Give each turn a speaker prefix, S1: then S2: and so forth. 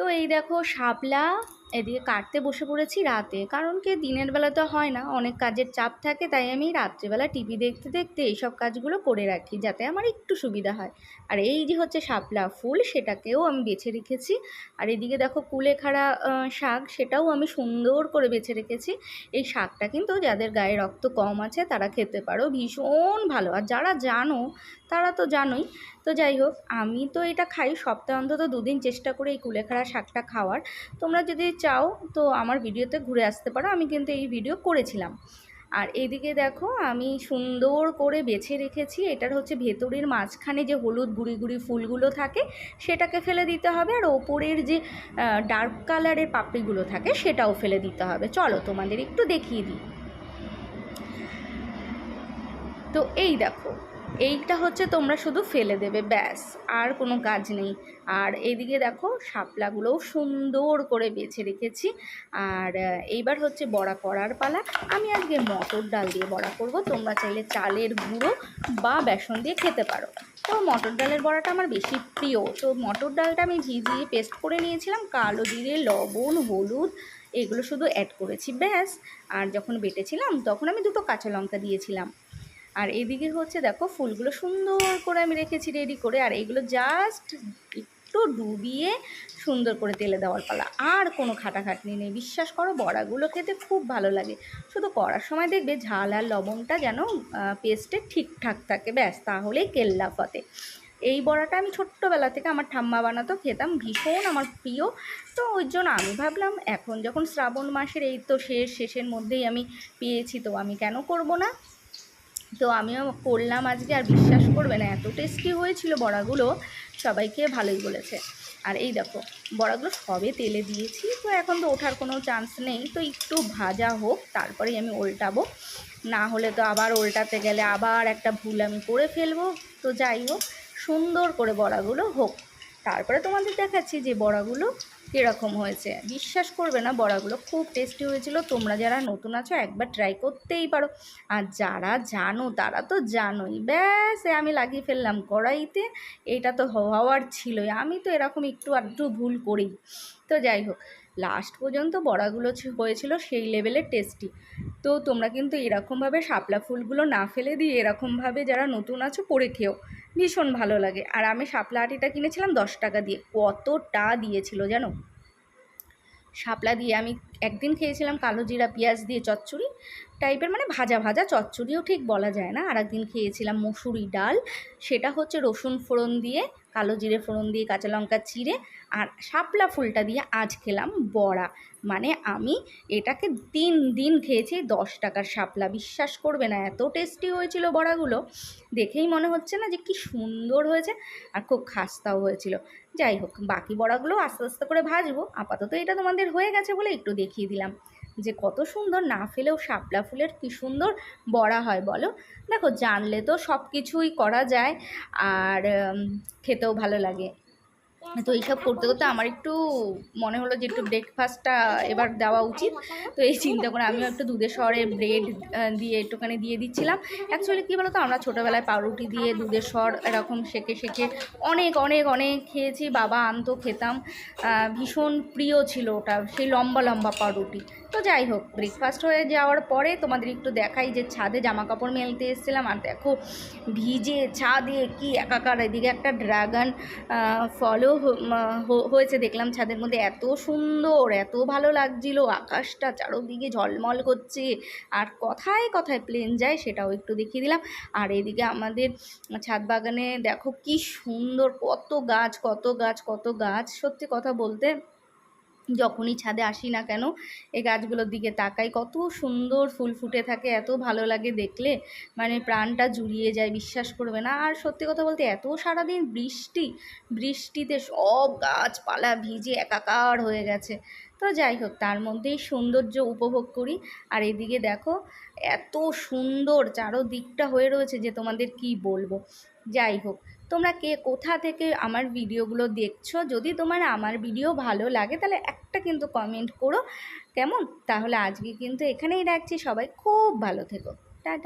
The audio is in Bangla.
S1: তো এই দেখো শাপলা এদিকে কাটতে বসে পড়েছি রাতে, কারণ কি দিনের বেলা তো হয় না, অনেক কাজের চাপ থাকে, তাই আমি রাত্রেবেলা টিভি দেখতে দেখতে এইসব কাজগুলো করে রাখি, যাতে আমার একটু সুবিধা হয়। আর এই যে হচ্ছে শাপলা ফুল, সেটাকেও আমি বেছে রেখেছি। আর এদিকে দেখো কুলেখাড়া শাক, সেটাও আমি সুন্দর করে বেছে রেখেছি। এই শাকটা কিন্তু যাদের গায়ে রক্ত কম আছে, তারা খেতে পারো, ভীষণ ভালো। আর যারা জানো, তারা তো জানোই। তো যাই হোক, আমি তো এটা খাই, সপ্তাহে অন্তত দুদিন চেষ্টা করে এই কুলেখাড়া শাকটা খাওয়ার। তোমরা যদি চাও তো আমার ভিডিওতে ঘুরে আসতে পারো। আমি কিন্তু এই ভিডিও করেছিলাম। আর এদিকে দেখো, আমি সুন্দর করে বেছে রেখেছি। এটার হচ্ছে ভেতরের মাঝখানে যে হলুদ গুড়ি গুড়ি ফুলগুলো থাকে, সেটাকে ফেলে দিতে হবে। আর ওপরের যে ডার্ক কালারের পাপড়িগুলো থাকে, সেটাও ফেলে দিতে হবে। চলো তোমাদের একটু দেখিয়ে দিই। তো এই দেখো এইটা হচ্ছে তোমরা শুধু ফেলে দেবে, ব্যাস, আর কোনো কাজ নেই। আর এইদিকে দেখো, শাপলাগুলোও সুন্দর করে বেছে রেখেছি। আর এইবার হচ্ছে বড়া করার পালা। আমি আজকে মটর ডাল দিয়ে বড়া করব। তোমরা চাইলে চালের গুঁড়ো বা বেসন দিয়ে খেতে পারো। তো মটর ডালের বড়াটা আমার বেশি প্রিয়। তো মটর ডালটা আমি ভিজিয়ে পেস্ট করে নিয়েছিলাম। কালো জিরে, লবণ, হলুদ, এগুলো শুধু অ্যাড করেছি, ব্যাস। আর যখন বেটেছিলাম, তখন আমি দুটো কাঁচা লঙ্কা দিয়েছিলাম। আর এদিকে হচ্ছে দেখো ফুলগুলো সুন্দর করে আমি রেখেছি রেডি করে, আর এইগুলো জাস্ট একটু ডুবিয়ে সুন্দর করে তেলে দেওয়ার পালা। আর কোনো খাটাখাটনি নেই। বিশ্বাস করো, বড়াগুলো খেতে খুব ভালো লাগে। শুধু করার সময় দেখবে ঝাল আর লবণটা যেন পেস্টে ঠিকঠাক থাকে। ব্যাস, তাহলেই কেল্লা ফতে। এই বড়াটা আমি ছোট্টবেলা থেকে আমার ঠাম্মা বানাতো, খেতাম ভীষণ আমার প্রিয়। তো ওই জন্য আমি ভাবলাম, এখন যখন শ্রাবণ মাসের এই তো শেষ, শেষের মধ্যেই আমি পেয়েছি, তো আমি কেন করব না? তো আমিও করলাম আজকে, আর বিশ্বাস করবে না, এত টেস্টি হয়েছিল বড়াগুলো, সবাইকে ভালোই বলেছে। আর এই দেখো, বড়াগুলো সবে তেলে দিয়েছি, তো এখন তো ওঠার কোনো চান্স নেই, তো একটু ভাজা হোক, তারপরেই আমি উল্টাবো না হলে তো আবার উল্টাতে গেলে আবার একটা ভুল আমি করে ফেলব। তো যাই হোক, সুন্দর করে বড়াগুলো হোক। তারপরে তোমাদের দেখাচ্ছি যে বড়াগুলো কীরকম হয়েছে। বিশ্বাস করবে না, বড়াগুলো খুব টেস্টি হয়েছিল। তোমরা যারা নতুন আছো, একবার ট্রাই করতেই পারো। আর যারা জানো, তারা তো জানোই। ব্যাস আমি লাগিয়ে ফেললাম কড়াইতে। এটা তো হওয়ার ছিলই। আমি তো এরকম একটু আধটু ভুল করি। তো যাই হোক লাস্ট পর্যন্ত বড়াগুলো হয়েছিল সেই লেভেলের টেস্টি তো তোমরা কিন্তু এরকমভাবে শাপলা ফুলগুলো না ফেলে দিয়ে এরকমভাবে যারা নতুন আছো পরে খেও। ভীষণ ভালো লাগে। আর আমি শাপলা আটিটা কিনেছিলাম দশ টাকা দিয়ে। কতটা দিয়েছিল জানো? শাপলা দিয়ে আমি একদিন খেয়েছিলাম কালো জিরা পেঁয়াজ দিয়ে চচ্চড়ি। টাইপের মানে ভাজা ভাজা চচ্চড়িও ঠিক বলা যায় না। আর একদিন খেয়েছিলাম মসুরি ডাল। সেটা হচ্ছে রসুন ফোড়ন দিয়ে কালো জিরে ফোড়ন দিয়ে কাঁচা লঙ্কা চিড়ে আর শাপলা ফুলটা দিয়ে আজ খেলাম বড়া। মানে আমি এটাকে তিন দিন খেয়েছি, দশ টাকার শাপলা। বিশ্বাস করবে না, এত টেস্টি হয়েছিল বড়াগুলো। দেখেই মনে হচ্ছে না যে কি সুন্দর হয়েছে আর খুব খাস্তাও হয়েছিল। যাই হোক, বাকি বড়াগুলো আস্তে আস্তে করে ভাজবো। আপাতত এটা তোমাদের হয়ে গেছে বলে একটু দেখিয়ে দিলাম। যে কত সুন্দর না ফেলেও শাপলা ফুলের কি সুন্দর বড়া হয় বলো? দেখো, জানলে তো সব কিছুই করা যায় আর খেতেও ভালো লাগে। তো এইসব করতে করতে আমার একটু মনে হলো যে একটু ব্রেকফাস্টটা এবার দেওয়া উচিত। তো এই চিন্তা করে আমিও একটু দুধের শহরে ব্রেড দিয়ে একটুখানি দিয়ে দিচ্ছিলাম। অ্যাকচুয়ালি কী বলতো, আমরা ছোটোবেলায় পাউরুটি দিয়ে দুধের স্বর এরকম শেখে শেখে অনেক অনেক অনেক খেয়েছি। বাবা আনতো, খেতাম। ভীষণ প্রিয় ছিল ওটা, সেই লম্বা লম্বা পাউরুটি। তো যাই হোক ব্রেকফাস্ট হয়ে যাওয়ার পরে তোমাদের একটু দেখাই যে ছাদে জামা কাপড় মেলতে এসেছিলাম আর দেখো ভিজে ছাদে কি একাকার এদিকে একটা ড্রাগন ফলও হয়েছে দেখলাম ছাদের মধ্যে। এত সুন্দর, এত ভালো লাগছিল, আকাশটা চারোদিকে ঝলমল করছে। আর কথায় কথায় প্লেন যায় সেটাও একটু দেখিয়ে দিলাম। আর এদিকে আমাদের ছাদ বাগানে দেখো কি সুন্দর, কত গাছ কত গাছ কত গাছ। সত্যি কথা বলতে যখনই ছাদে আসি না কেন, এই গাছগুলোর দিকে তাকাই, কত সুন্দর ফুল ফুটে থাকে, এত ভালো লাগে দেখলে। মানে প্রাণটা জুড়িয়ে যায়, বিশ্বাস করবে না। আর সত্যি কথা বলতে এত সারাদিন বৃষ্টি, বৃষ্টিতে সব গাছপালা ভিজে একাকার হয়ে গেছে। তো যাই হোক, তার মধ্যেই সৌন্দর্য উপভোগ করি। আর এদিকে দেখো, এত সুন্দর চারোদিকটা হয়ে রয়েছে যে তোমাদের কি বলব। যাই হোক তোমরা কে কোথা থেকে আমার ভিডিওগুলো দেখছ? যদি তোমার আমার ভিডিও ভালো লাগে, তাহলে একটা কিন্তু কমেন্ট করো। কেমন? তাহলে আজকে কিন্তু এখানেই রাখছি। সবাই খুব ভালো থেকো।